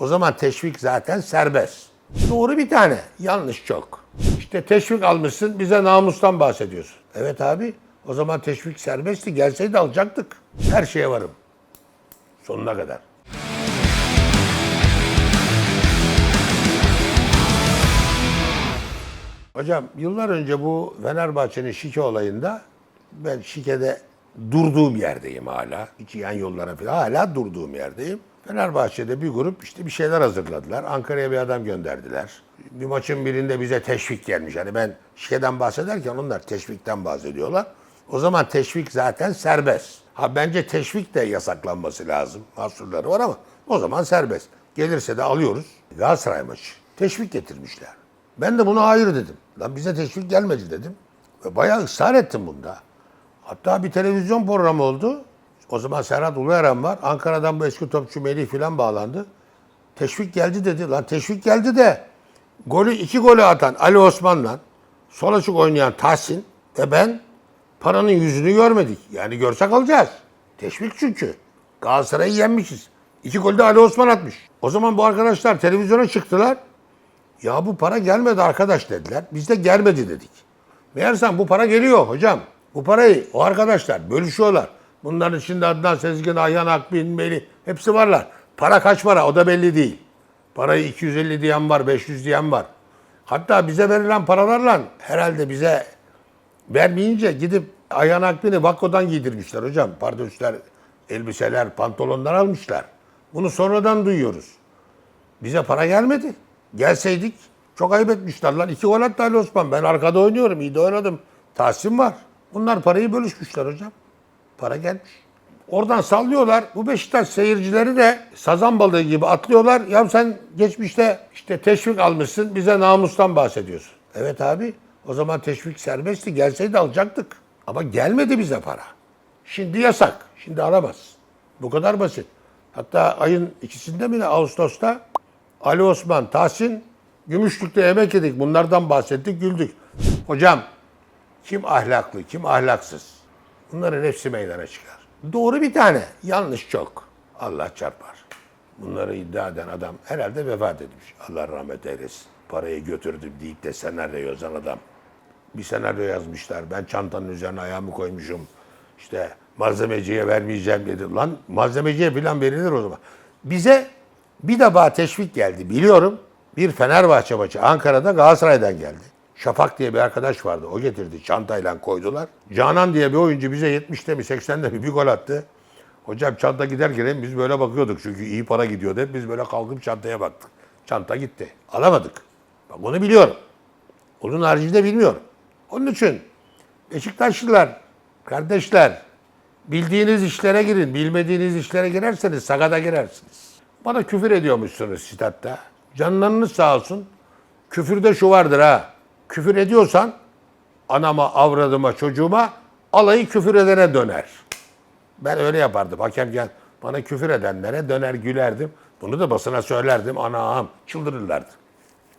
O zaman teşvik zaten serbest. Doğru bir tane, yanlış çok. İşte teşvik almışsın, bize namustan bahsediyorsun. Evet abi, o zaman teşvik serbestti. Gelseydi alacaktık. Her şeye varım. Sonuna kadar. Hocam yıllar önce bu Fenerbahçe'nin şike olayında ben şikede durduğum yerdeyim hala. Hiç yan yollara falan hala durduğum yerdeyim. Fenerbahçe'de bir grup işte bir şeyler hazırladılar. Ankara'ya bir adam gönderdiler. Bir maçın birinde bize teşvik gelmiş. Hani ben şikeden bahsederken onlar teşvikten bahsediyorlar. O zaman teşvik zaten serbest. Ha bence teşvik de yasaklanması lazım. Mahsurları var ama o zaman serbest. Gelirse de alıyoruz. Galatasaray maçı. Teşvik getirmişler. Ben de buna hayır dedim. Lan bize teşvik gelmedi dedim. Ve bayağı ısrar ettim bunda. Hatta bir televizyon programı oldu. O zaman Serhat Ulueren var. Ankara'dan bu eski topçu Melih falan bağlandı. Teşvik geldi dedi. Lan teşvik geldi de golü iki golü atan Ali Osman'la sol açık oynayan Tahsin ve ben paranın yüzünü görmedik. Yani görsek alacağız. Teşvik çünkü. Galatasaray'ı yenmişiz. İki golü de Ali Osman atmış. O zaman bu arkadaşlar televizyona çıktılar. Ya bu para gelmedi arkadaş dediler. Biz de gelmedi dedik. Meğersem bu para geliyor hocam. Bu parayı o arkadaşlar bölüşüyorlar. Bunların içinde Adnan Sezgin, Ayhan Akbin, Melih hepsi varlar. Para kaç para o da belli değil. Parayı 250 diyen var, 500 diyen var. Hatta bize verilen paralarla herhalde bize vermeyince gidip Ayhan Akbin'i Vakko'dan giydirmişler hocam. Pardösler, elbiseler, pantolonlar almışlar. Bunu sonradan duyuyoruz. Bize para gelmedi. Gelseydik çok ayıp etmişler lan. İki gol attı Ali Osman. Ben arkada oynuyorum. iyi de oynadım. Tahsin var. Bunlar parayı bölüşmüşler hocam. Para gelmiş. Oradan sallıyorlar. Bu Beşiktaş seyircileri de sazan balığı gibi atlıyorlar. Ya sen geçmişte işte teşvik almışsın. Bize namustan bahsediyorsun. Evet abi. O zaman teşvik serbestti. Gelseydi alacaktık. Ama gelmedi bize para. Şimdi yasak. Şimdi alamaz. Bu kadar basit. Hatta ayın ikisinde mi ne Ağustos'ta Ali Osman, Tahsin, Gümüşlük'te yemek yedik. Bunlardan bahsettik, güldük. Hocam kim ahlaklı, kim ahlaksız? Bunların hepsi meydana çıkar. Doğru bir tane, yanlış çok. Allah çarpar. Bunları iddia eden adam herhalde vefat etmiş. Allah rahmet eylesin. Parayı götürdüm deyip de senaryo yazan adam. Bir senaryo yazmışlar. Ben çantanın üzerine ayağımı koymuşum. İşte malzemeciye vermeyeceğim dedi. Lan malzemeciye falan verilir o zaman. Bize bir defa teşvik geldi biliyorum. Bir Fenerbahçe maçı Ankara'da Galatasaray'dan geldi. Şafak diye bir arkadaş vardı. O getirdi. Çantayla koydular. Canan diye bir oyuncu bize 70'te mi 80'de mi bir gol attı. Hocam çanta giderken biz böyle bakıyorduk. Çünkü iyi para gidiyordu. Hep biz böyle kalkıp çantaya baktık. Çanta gitti. Alamadık. Bak onu biliyorum. Onun haricinde bilmiyorum. Onun için Beşiktaşlılar, kardeşler bildiğiniz işlere girin. Bilmediğiniz işlere girerseniz sagada girersiniz. Bana küfür ediyormuşsunuz statta. Canlarınız sağ olsun. Küfürde şu vardır ha. Küfür ediyorsan anama, avradıma, çocuğuma alayı küfür edene döner. Ben öyle yapardım. Hakemken bana küfür edenlere döner gülerdim. Bunu da basına söylerdim. Anam çıldırırlardı.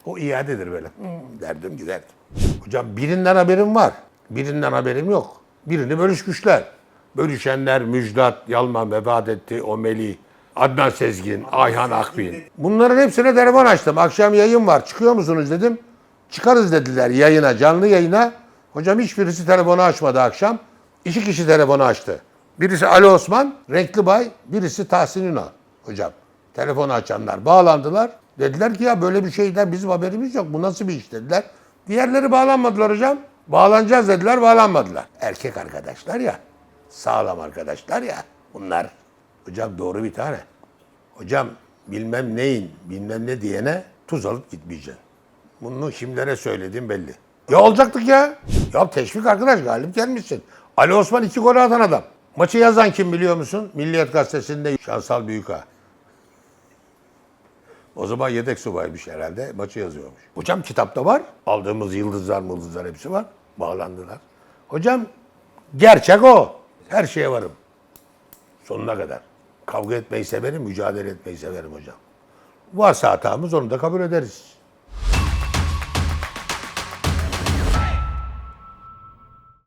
O iadedir böyle. Derdim giderdim. Hocam birinden haberim var. Birinden haberim yok. Birini bölüşmüşler. Bölüşenler Müjdat Yalman vefat etti. O Melih, Adnan Sezgin, Ayhan Akbin. Bunların hepsine telefon açtım. Akşam yayın var. Çıkıyor musunuz dedim. Çıkarız dediler yayına, canlı yayına. Hocam hiçbirisi telefonu açmadı akşam. İki kişi telefonu açtı. Birisi Ali Osman, Renkli Bay, birisi Tahsin Ünal hocam. Telefonu açanlar bağlandılar. Dediler ki ya böyle bir şeyden bizim haberimiz yok. Bu nasıl bir iş dediler. Diğerleri bağlanmadılar hocam. Bağlanacağız dediler, bağlanmadılar. Erkek arkadaşlar ya, sağlam arkadaşlar ya bunlar. Hocam doğru bir tane. Hocam bilmem neyin, bilmem ne diyene tuz alıp gitmeyeceksin. Bunu kimlere söylediğim belli. Ya olacaktık ya. Ya teşvik arkadaş galip gelmişsin. Ali Osman iki gol atan adam. Maçı yazan kim biliyor musun? Milliyet Gazetesi'nde Şansal Büyüka. O zaman yedek subaymış herhalde. Maçı yazıyormuş. Hocam kitapta var. Aldığımız yıldızlar mıldızlar hepsi var. Bağlandılar. Hocam gerçek o. Her şeye varım. Sonuna kadar. Kavga etmeyi severim, mücadele etmeyi severim hocam. Varsa hatamız onu da kabul ederiz.